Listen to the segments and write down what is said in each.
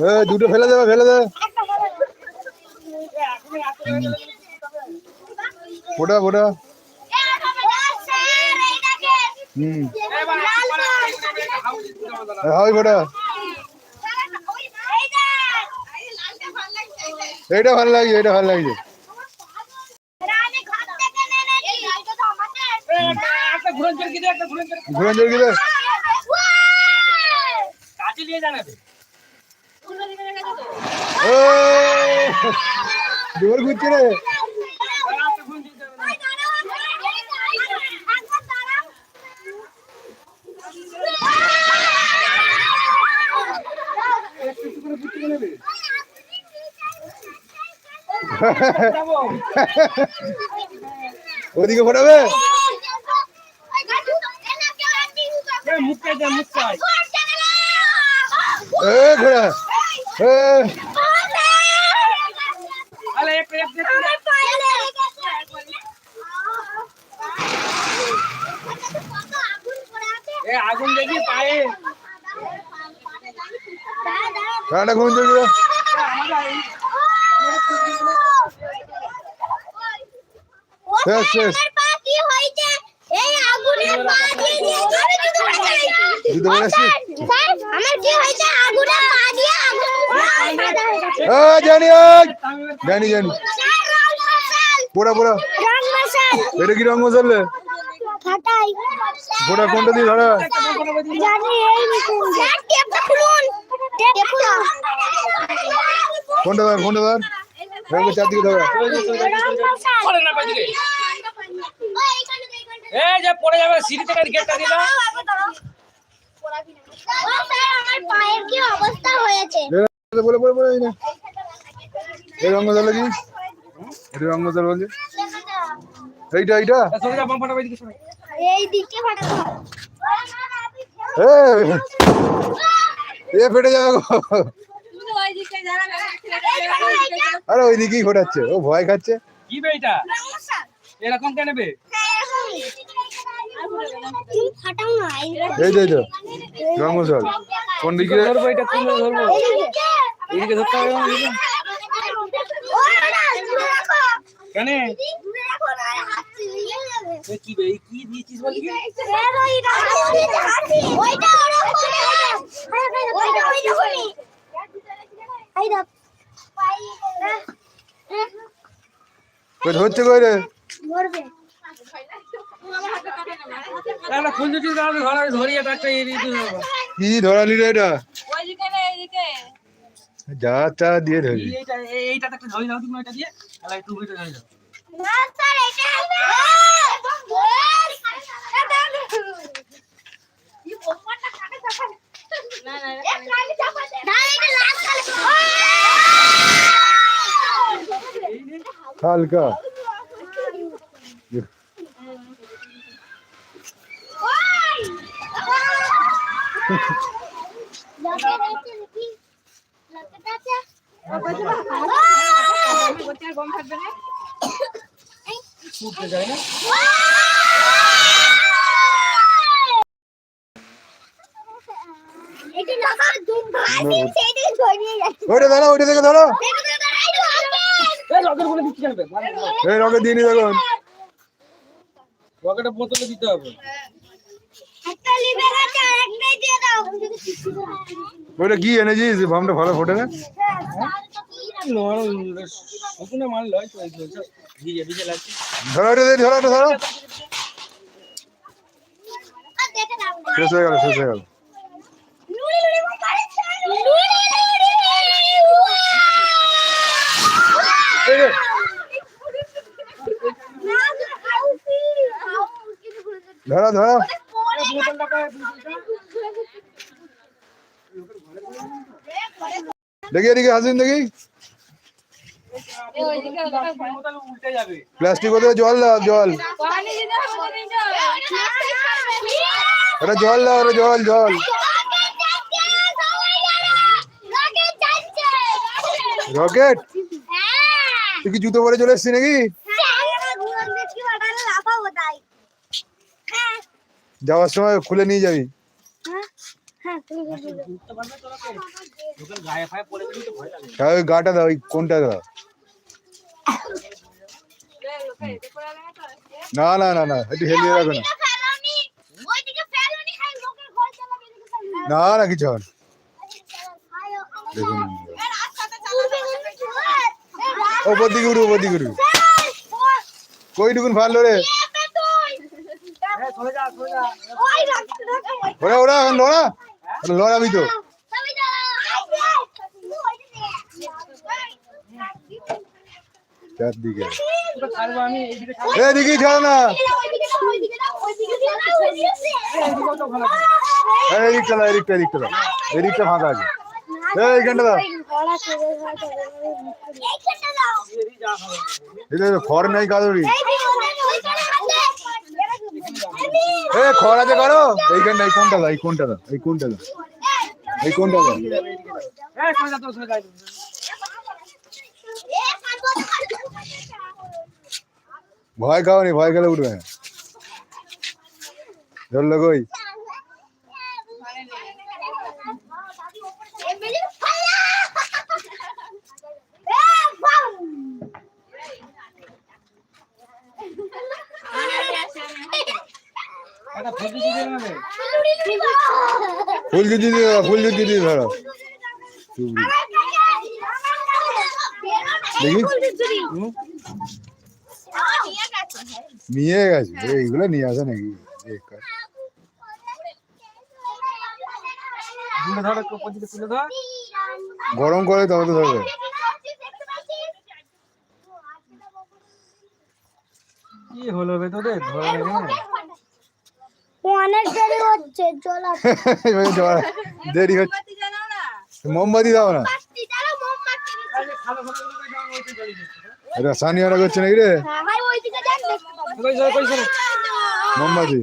এ দুটো ফেলে দেবে ফেলে দেবে ফোটা ফোটা। হুম। হয় ফোটা। এইটা ভালো লাগছে এটা ভালো লাগছে। ঘুরন ঘুরন কাছে নিয়ে যাবে জোর ঘুরছে রে। ওদিকে ফোটাবে? ঘোড়া। এ আলে এক এক এক এ আগুন দেখি পায়ে কাটা ঘুম জল গেলে শেষ, শেষ। এই আগুনের পা দিয়ে দিয়ে ধরে জুতো পড়ে জুতো পড়েছি? স্যার আমার কি হয়েছে আগুনের পা দিয়ে আগুন সাদা হয়ে গেছে এ জানি জানি জানি। রং পোড়া পোড়া। রং এটা কি রঙ মশালে? ফাটাই পোড়া কোনটা দিয়ে ধরা? কোনটা ধর কোনটা ধর? রঙের চারদিকে ধরা। রং পড়ে যে যাবে সিঁড়ি থেকে গেটটা দিলা ও স্যার আমার পায়ের কি অবস্থা হয়েছে? বলে বলে বলে বলে না। এই রঙ কি এটা রঙ এইটা এইটা? যা এই দিকে এ এ ফেটে যাবে গো। আরে ওই দিকেই ঘোরাচ্ছে ও ভয় খাচ্ছে। কি বে এটা? এরকম কেন বে? তুমি ফাটাও না এই এই মশাল কোন দিকে? ধরবো এটা তুমি ধরবো? এদিকে ধরতে হবে না, এদিকে। ও না দূরে রাখো কেন দূরে রাখো না হাত চিড়িয়ে যাবে এ কি বে কি দিয়েছিস বল কি ওইটা হাসি ওইটা ওইটা ওইটা করি এই দেখ কই ধরছে কই রে মরবে এই যা চা দিয়ে ধরলি এইটা একটা ধরে দাও তুমি এটা দিয়ে। আর একটু ধরে দাও। না স্যার এটা হবে না। না। না এটা লাল হালকা না এটা না দুম ভাই সেইটা ধরিয়ে যাচ্ছে ওইটা ধরো ওইটা থেকে ধরো এই রকেট দিয়ে নি দেখুন। রকেটের বোতলে দিতে হবে। ওইটা কি এনেছিস? বামটা ভালো ফোটে না? মাল ধরো ধরো। দেখি এদিকে হাসিন দেখি উল্টে যাবে প্লাস্টিক ওদের জল দাও জল ওটা জল দাও ওটা জল জল রকেট তুই কি জুতো পরে চলে এসছিস নাকি যাওয়ার সময় খুলে নিয়ে যাবি হ্যাঁ তুমি হ্যাঁ ওই গাটা দাও ওই কোনটা দাও? না না না না একটু হেলিয়ে রাখো না। না না কিছু হবে। দেখুন। ওপর দিকে উঠু ওপর দিকে উঠু কই টুকুন ফাললো রে হ্যাঁ চলে যা চলে যা। ওরা ওরা এখন লড়া? লড়াবি তো। চারদিকে এদিকে ছাড়ো না তো এই এদিকটা এদিকটা ফাঁকা আছে। এই এইখানটা দাও। এদিকে খড় নাই কাদুরি এ খড় আছে করো? এইখানটা এই কোনটা দাও এই কোনটা দাও এই কোনটা দাও এই কোনটা দাও হ্যাঁ চলে যা তো চলে যা ভয় খাও নি ভয় খেলে উঠবে ধরলো কই ফুল জুতি দিয়ে ফুল দিয়ে ধরো দেখি? নিয়ে গেছে এইগুলো নিয়ে আসে নাকি গরম করে তবে তো ধরবে কি হলো বে তোদের ধরে অনেক দেরি হচ্ছে জল দেরি হচ্ছে মোমবাতি দাও না এটা সানিয়ারা করছে নাকি রে? ভাই ওইদিকে যান কই যাও কই যাও মোমবাতি।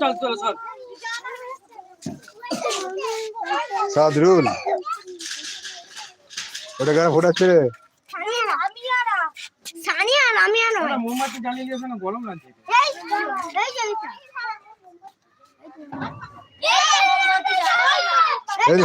চল চল চল। সাদরুল। ওটা কেন ফোটাচ্ছে রে? মোমবাতি জ্বালিয়ে দিয়েছে না গরম লাগছে। এই এই জলটা এই যে,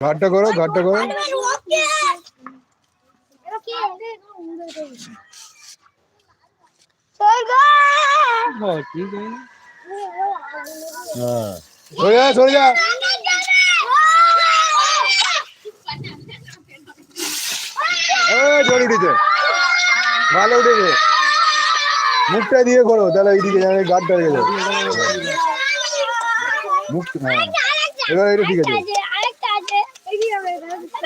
ঘাটটা করো ঘাটটা করো। হ্যাঁ সরে যা সরে যা। জল উঠেছে। ভালো উঠেছে। মুখটা দিয়ে করো তাহলে এইদিকে গাড়টা হয়ে মুখ হ্যাঁ। এবার এটা ঠিক আছে আরেকটা আছে এইদিকে তাকা এইদিকে দেখো রাখ। রকেটের এদিকে এই, সব উঠেছে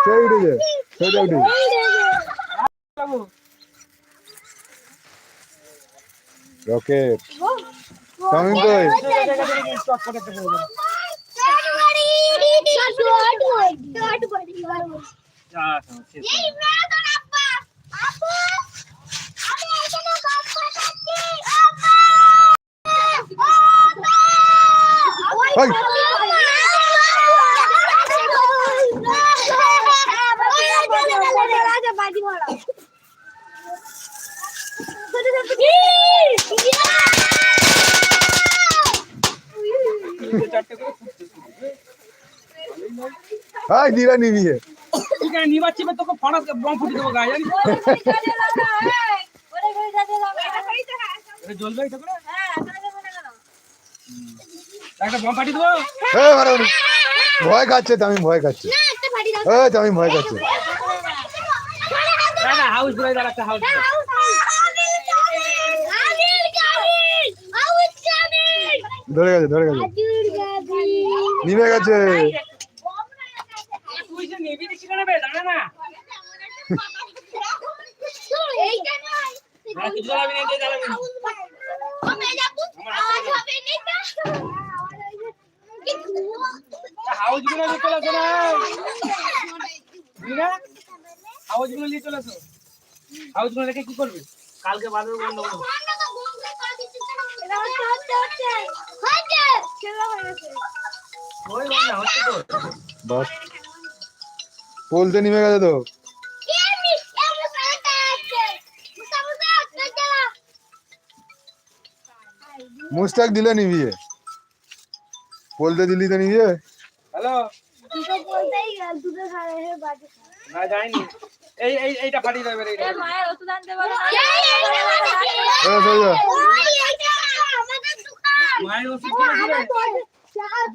সেই উঠেছে সেটা উঠেছে বাবু রকেট সামিন কই চটপটি একটা করে দাও। হাই দিরা নিবিয়ে ঠিক আছে নিবাচ্ছি এবার তোকে ফরাস বম ফুটে দেবো গায়ে জানিস এটা জ্বলবে এটা করে একটা বম ফাটিয়ে দেবো? এ মারো নি। ভয় খাচ্ছে তামিম ভয় খাচ্ছে। এ তামিম ভয় খাচ্ছে। না হাউস ঘুরাই দাঁড়া একটা হাউস ধরে গেছে ধরে গেছে। নিভে গেছে। তুই নিবি দিচ্ছি কেন বে জানে না। এইটা নয়। হাউসগুলো নিয়ে চলে আসো না? হাউসগুলো নিয়ে চলে আসো। হাউসগুলো রেখে কি করবে? কালকে বাজার বন্ধ করব ওই বন্ধ হচ্ছে তো। বাস পোলতে নেমে গেছে তো। মুস্তাক দিলে নিবিয়ে পোলতে দিলি তো নিবিয়ে হ্যালো না যাইনি এই এই এইটা ফাটিয়ে দেবে এইটা মায়ের ওষুধ আনতে বলো না। এ, সরে যা। মায়ের ওষুধ করে দিবে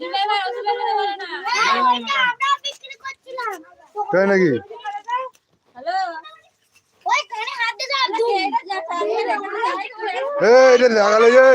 দিলে ভাই ওষুধ আনতে বলো না। তাই নাকি হ্যালো ওই কানে হাত দে দাও এটা যা চালিয়ে রেখে এ এটা লাগালো যে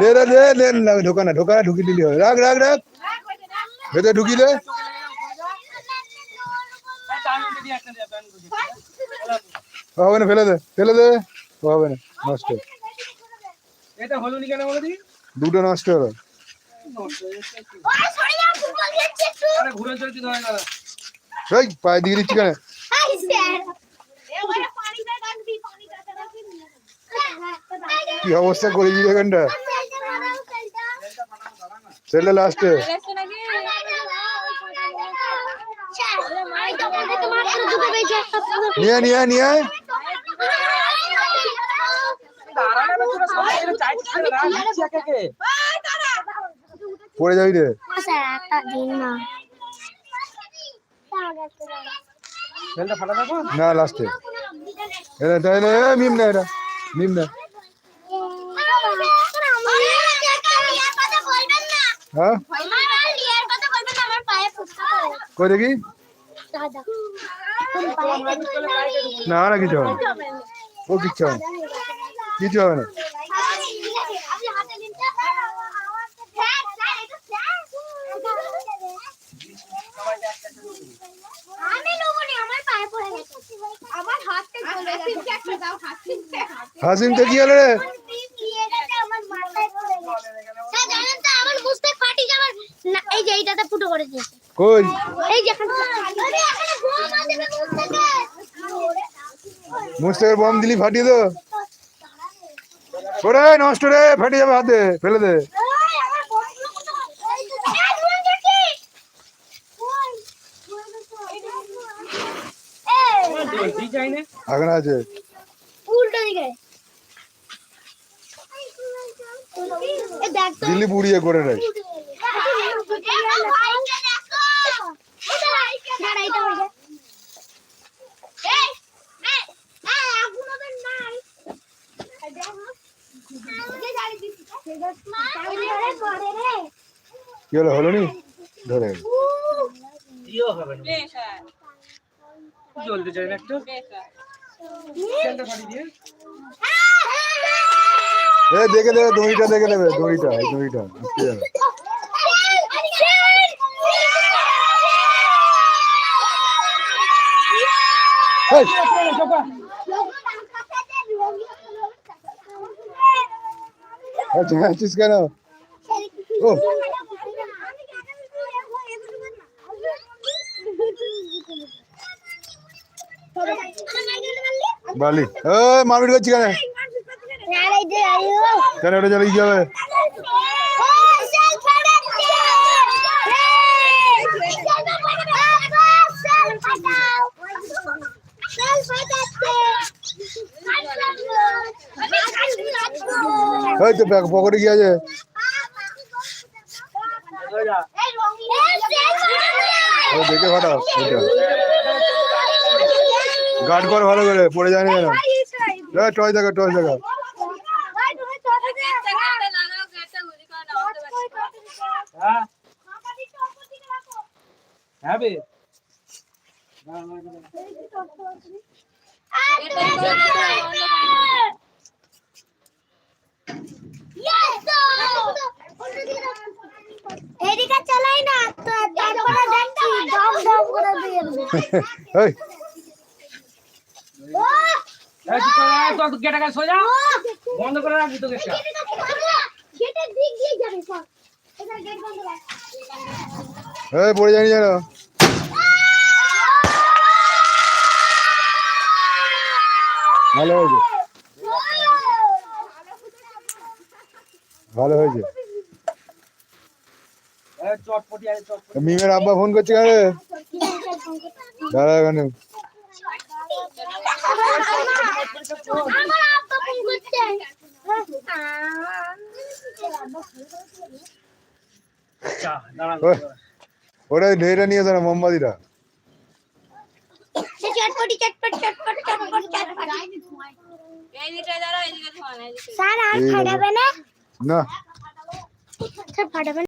দে দে দে দে ঢোকা না ঢোকা ঢুকি দিলি। রাখ রাখ রাখ। ভেতরে ঢুকিলে টানিয়ে হবে না ফেলে দে ফেলে দে ও হবে না নষ্ট এটা হলো নি কেন বলে দি দুটো নষ্ট হলো আরে ঘুরে চলছি ধরে দাদা এই পায়ে দিয়ে দিচ্ছি কেন কি অবস্থা করে দিলি এখানটা ছেলে লাস্টে এসছো নাকি নিয়ে নিয়ে নিয়ে দাঁড়ালে না তোরা সবাই এখানে চাইছিস কেন? না, দিচ্ছি একে একে। পড়ে যাবি রে। থাকো না। লাস্টে এটা তাই না এ, মিম না এটা মিম না। হ্যাঁ? কই দেখি? না না কিছু হবে না। ও কিচ্ছু হবে না। কিছু হবে না আমি নেব নি, আমার পায়ে পড়ে গেছে আমার হাতটা চলে গেছে দাও হাসিমটা কি হলো রে আমার মাথায় পড়ে গেছে স্যার জানেন তো যে এখানে আরে এখানে বোম আছে দিলি, ফাটিয়ে দো। ওরে, নষ্ট রে ফাটে যাবে হাতে, ফেলে দে। ওই আমার বোমগুলো কোথায় এই বোম দেখি ওই ডিজাইন আগান আছে উল্টো দিকে এ দেখ তো দিল্লি পুড়িয়ে করে কি হলো হলো নি? ধরে না। চাই না একটু। দিয়ে। এ, দেখে দেবে, দড়িটা দেখে দেবে, দড়িটা, এই দড়িটা আচ্ছা আছিস কেন? ও। বালি। এ, মারপিট করছি কেন? কেন ওটা চলে কি হবে ওই তো ব্যাগ পকেটে আছে দেখে ফাটাও গার্ড কর ভালো করে পড়ে যায়নি যেন টয় দেখা টয় দেখা গেটটা গেটটা লাগাও গেটটা গুলি করে নাও আমাদের বাড়ি। হ্যাঁ হ্যাঁ বে। এদিকে চালাই না তো তারপরে দেখছি দম দম করে দিয়ে এই। এই তুই চলে আয়, তোর গেটে সোজা। বন্ধ করে রাখবি তো গেটটা গেটের দিক দিয়ে যাবে সব এবার গেট বন্ধ এই পড়ে যায়নি যেন। ভালো হয়েছে। ভালো হয়েছে। মিমের আব্বা ফোন করছে কারে দাঁড়া এখানে। চা দাঁড়া ওটা ঢেটা নিয়ে যারা মোমবাতিরা মোমবাতিটা। সে চটপটি চটপট চটপট চটপট চটপট। এইদিকে দাঁড়াও, এইদিকে ধোয়ান, এইদিকে। স্যার আর ঠিক আছে। ফাটাবে না? না। ফাটাবে না?